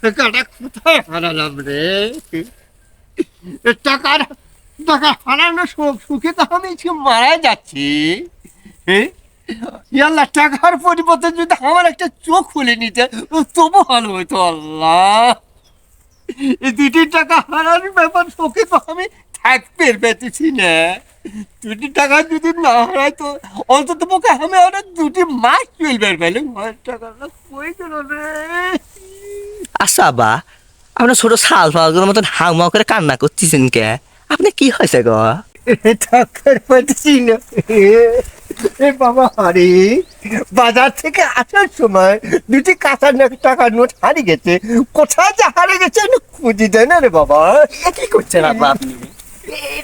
টাকাটা কোথায় হারালাম রে? টাকার টাকা হারানো সুখ তো আমি মারা যাচ্ছি। ইয়াল্লা, টাকার পরিবর্তে যদি আমার একটা চোখ খুলে নিতে, তবু ভালো হতো, আল্লাহ। এই দুটি টাকা হারানোর ব্যাপার চোখে তো আমি থাকতে পেতেছি না। দুটি টাকা যদি না হারাই তো অন্তত পক্ষে আমি আরও দুটি মাস চলবে পেলে টাকাটা কই গেল রে? আচ্ছা বা আপনার ছোট শাল ফালগুলোর মতন হাউমাউ করে কান্না করতেছেন কে? আপনি কি হয়েছে গো পাচ্ছি না। বাবা হারি বাজার থেকে আসার সময় দুটি কাঁচা টাকার নোট হারিয়ে গেছে। কোথায় যে হারিয়ে গেছে আমি খুঁজি দেয় না রে বাবা কি করছেন আপনি?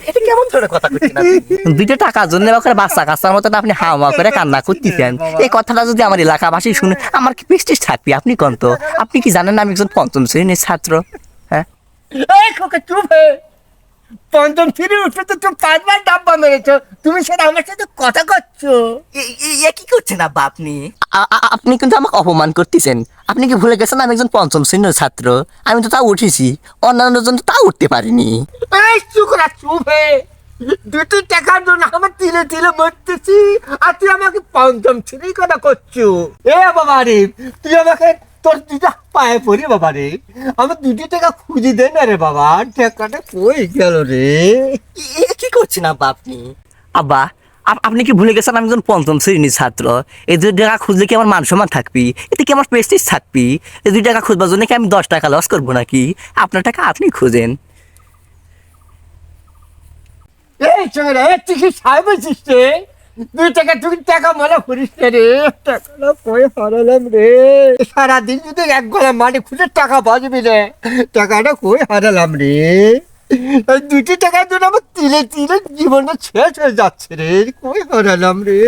এটা কেমন ধরে কথা করছেন আপনি? দুইটা টাকার জন্য বাচ্চা কাচ্চার মতন আপনি হাওয়া করে কান্না করতেছেন। এই কথাটা যদি আমার এলাকাবাসী শুনে আমার কি পেস্টিস থাকবি আপনি কোন আপনি কি জানেন আমি একজন পঞ্চম শ্রেণির ছাত্র? হ্যাঁ? চুপ পঞ্চম ফিরে উঠে তো তুমি পাঁচবার ডাব্বা মেরেছো তুমি সেটা আমার সাথে কথা করছ। এ কি করছেন আব্বা আপনি? আপনি কিন্তু আমাকে অপমান করতেছেন। আপনি কি ভুলে গেছেন আমি একজন পঞ্চম শ্রেণির ছাত্র? আমি তো তাও উঠেছি। অন্যান্য জন তো তাও উঠতে পারিনি। এই চুকরা চুপ হে। দুটি টাকার জন্য আমার তিলে তিলে মরতেছি। আর তুই আমাকে পঞ্চম শ্রেণি কথা করছ। এ বাবা রে তুই আমাকে তোর দুটা পায়ে পড়ি বাবা রে। আমার দুটি টাকা খুঁজি দে না রে বাবা। টাকাটা কই গেল রে? কি করছেন আব্বা আপনি? আব্বা আপনি কি ভুলে গেছেন আমি একজন পঞ্চম শ্রেণির ছাত্র? এই দুই টাকা খুঁজলে কি আমার মান সম্মান থাকবি? এতে কি আমার প্রেস্টিজ থাকবি? এই দুই টাকা খুঁজবার জন্য কি আমি দশ টাকা লস করব নাকি? আপনার টাকা আপনি খুঁজেন। এই চোখরা এ তুই কি সাহেবেছিস রে দুই টাকা তুই টাকা মালা করিস রে টাকাটা কই হারালাম রে। সারাদিন যদি এক গলা মাটি খুঁজে টাকা বাজবি রে টাকাটা কই হারালাম রে। দুটি টাকার জন্য আমার তিলে তিলে জীবনটা শেষ হয়ে যাচ্ছে রে কই হারালাম রে।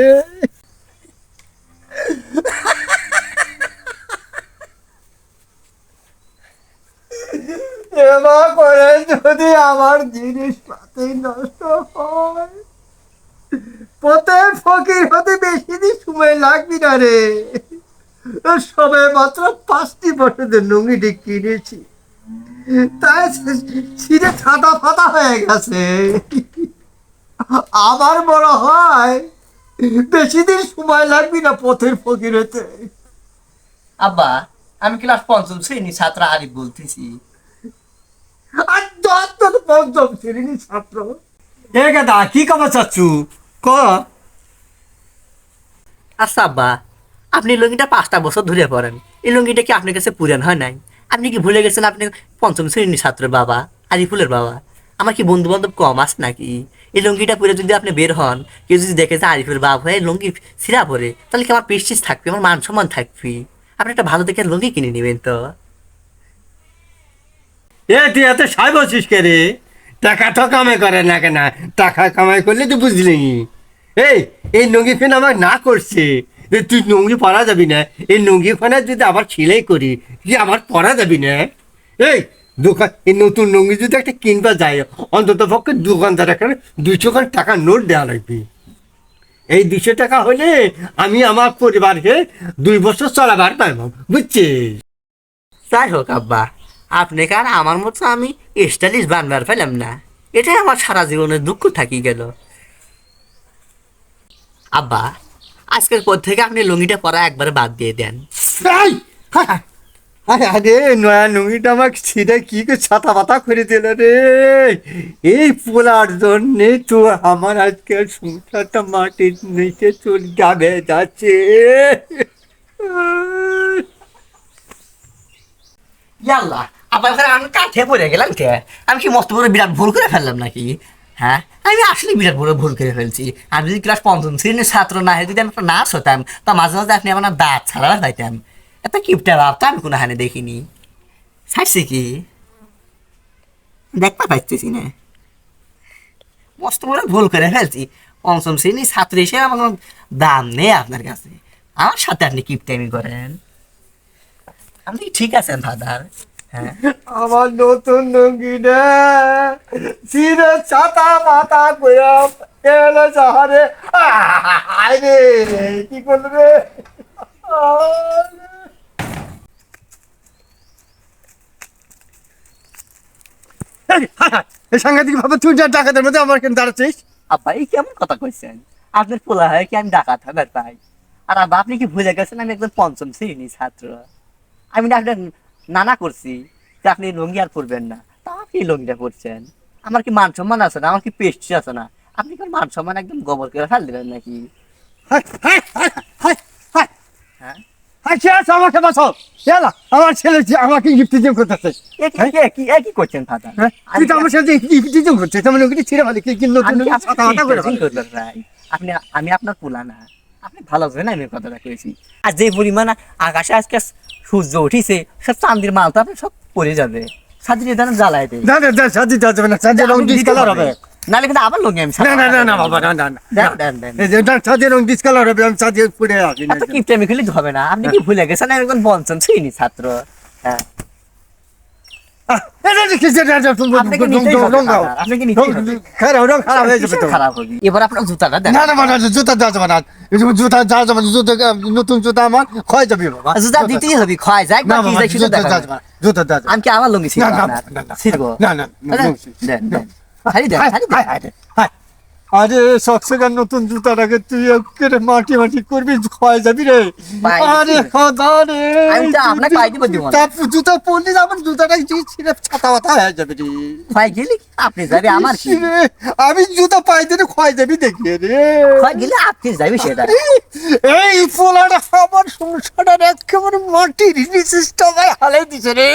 এবার করে যদি আমার জিনিসপাতি নষ্ট হয়। পথে ফকির হতে বেশি দিন সময় লাগবি না রে। সবে মাত্র পাঁচটি বছরের লুঙ্গিটি কিনেছি। তাই ছিঁড়ে ছাতা ফাতা হয়ে গেছে। আবার বড় হয় বেশি দিন সময় লাগবি না পথের ফকির হতে। আব্বা আমি ক্লাস পঞ্চম শ্রেণি ছাত্র আরিফ বলতেছি। আর দশ পঞ্চম শ্রেণির ছাত্র। এ গাদা কি খবর চাচ্ছু ক? আচ্ছা আব্বা আপনি লুঙ্গিটা পাঁচটা বছর ধরে পড়েন এই লুঙ্গিটা কি আপনার কাছে পুরান হয় নাই? আপনি কি ভুলে গেছেন আপনি পঞ্চম শ্রেণির ছাত্র বাবা আরিফুলের বাবা? আমার কি বন্ধু বান্ধব কম আছে নাকি? এই লুঙ্গিটা পরে যদি আপনি বের হন কেউ যদি দেখে যে আরিফুলের বাপ হয়ে লুঙ্গি ছিঁড়া পরে তাহলে কি আমার পেস্টিস থাকবে আমার মান সম্মান থাকবে? আপনি একটা ভালো দেখে লুঙ্গি কিনে নেবেন তো। এ তুই এত সাই বলছিস কে রে? টাকা তো কামাই করে না কেন? টাকা কামাই করলে তুই বুঝলি। এই এই লুঙ্গি ফেন আমার না করছে? যে তুই লুঙ্গি পরা যাবি না? এই লুঙ্গি ফেনে যদি আবার সেলাই করি, কি আবার পরা যাবি না? এই দোকান এই নতুন লুঙ্গি যদি একটা কিনবা যায়, অন্তত পক্ষে দোকানদার এখানে দুইশো খান টাকা নোট দেওয়া লাগবে। এই দুশো টাকা হলে আমি আমার পরিবারকে দুই বছর চলাবার পারব, বুঝছিস? যাই হোক আব্বা আপনি কার? আমার মতো আমি স্টাইলিশ বানবার পেলাম না। এটাই আমার সারা জীবনের দুঃখ থাকি গেল। আব্বা আজকের পর থেকে আপনি লুঙ্গিটা পরা একবারে বাদ দিয়ে দেন! আরে নয়া লুঙ্গিটা আমাকে ছিঁড়ে কি ছাতা পাতা করে দিল রে। এই পোলার জন্যে তো আমার আজকের সংসারটা মাটির নিচে চল যাবে যাচ্ছে। ইয়াল্লা আবার ওখানে আমি কাঠে পড়ে গেলাম কে? আমি কি মস্ত বড় বিরাট ভুল করে ফেললাম নাকি? হ্যাঁ? আমি আসলে বিরাট বড় ভুল করে ফেলছি। আমি যদি ক্লাস পঞ্চম শ্রেণির ছাত্র না হয়ে যদি আমি একটা নার্স হতাম, তা মাঝে মাঝে আপনি আমার দাঁত ছাড়া পাইতাম এত কিপটা ভাব তো আমি কোনো হানে দেখিনি? ছাড়ছি কি? দেখতে পাইতেছি না মস্ত বড় ভুল করে ফেলছি। পঞ্চম শ্রেণির ছাত্র হিসেবে আমার কোনো দাম নেই আপনার কাছে। আমার সাথে আপনি কিপটামি করেন। আপনি ঠিক আছেন ফাদার আমার নতুন লুঙ্গিটা ছিঁড়ে ছাতা মাথা করে এলো যাহারে আরে কি করল রে এই, হায়, হায়, এই সাংঘাতিক ভাবে তুই যা ডাকাতের মধ্যে আমার কেন দাঁড়াচ্ছিস। আব্বা এই কেমন কথা কইছেন? আপনার পোলা হয় কি আমি ডাকাত হবে তাই আর আব্বা আপনি কি ভুলে গেছেন আমি একজন পঞ্চম শ্রেণি ছাত্র? আমি আপনার নানা করছি যে আপনি লুঙ্গি আর পরবেন না। তা আপনি লুঙ্গিটা পরছেন? আমার কি মান সম্মান আছে না? আমার কি পেস্ট্রি আছে না? আপনি কি মান সম্মান একদম গোবর করে ফেল দিলেন নাকি? হায়, কে আছে আমাকে বাঁচাও। আমার ছেলে আমাকে গিফটিজম করতেছে। কি- এ কি এ কি করছেন ফাদা? তুই তো আমার সাথে গিফটিজম করছিস আমি ওকে ছিঁড়ে ফেলি কি নতুন আমি নতুন ছাতা মাথা করে আপনি আমি আপনার পোলা না আপনি ভালো জানেন আমি কথাটা কয়েছি আর যে পরিমাণ আকাশে আজকে সূর্য উঠিছে সব চান্দির মাল তো আপনি সব পড়ে যাবে। সাজিয়ে দেন জ্বালায় দেয় না যাবে না সাজিয়ে রং ডিসকালার হবে। নালে কিন্তু আবার লঙ্গি আমি না না না না বাবা না না না। দেন, দেন, দেন। এই যে না, সাজি রং ডিসকালার হবে আমি সাজিয়ে পড়ে আসি না। আমি খেলে হবে না। আপনি কি ভুলে গেছেন? একজন বঞ্চন ছিনি ছাত্র। হ্যাঁ। নতুন জুতা আমার ক্ষয় যাবে বাবা। জুতা দিতেই হবে ক্ষয় যাক জুতা আমি কি আমার লঙ্গি না, না, না, না, আরে সবসেগার নতুন জুতাটাকে তুই একেবারে মাটি মাটি করবি ক্ষয় যাবি রে। আরে। খোদা রে। জুতা পরলি আমার জুতাটা ছিঁড়ে ছাতা মাথা হয়ে যাবে রে। ক্ষয় গেলে? আপনি যাবে আমার কি আমি জুতা পাই দিলে ক্ষয় যাবি দেখে রে। ক্ষয় গেলে আপনি যাবে সেটা। এই পোলাটা আমার সংসারটা একেবারে মাটির নিচে হালাই দিছে রে।